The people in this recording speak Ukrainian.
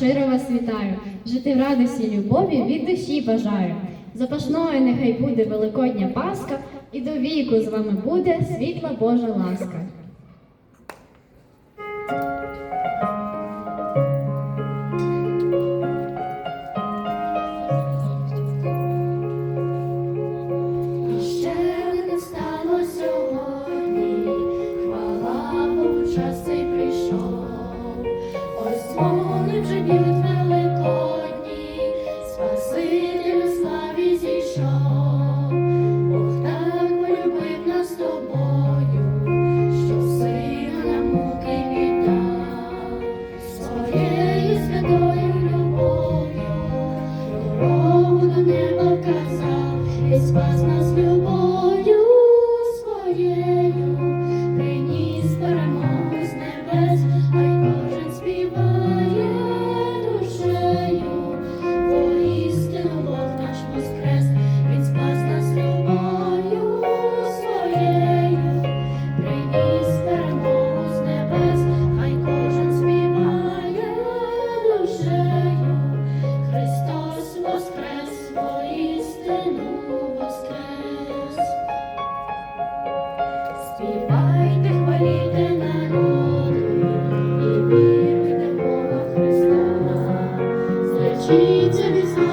щиро вас вітаю, жити в радості, любові від душі бажаю. Запашною нехай буде великодня Пасха, і до віку з вами буде світла Божа ласка. Ще не стало сьогодні, хвала Богу, It's Christmas must sheets of his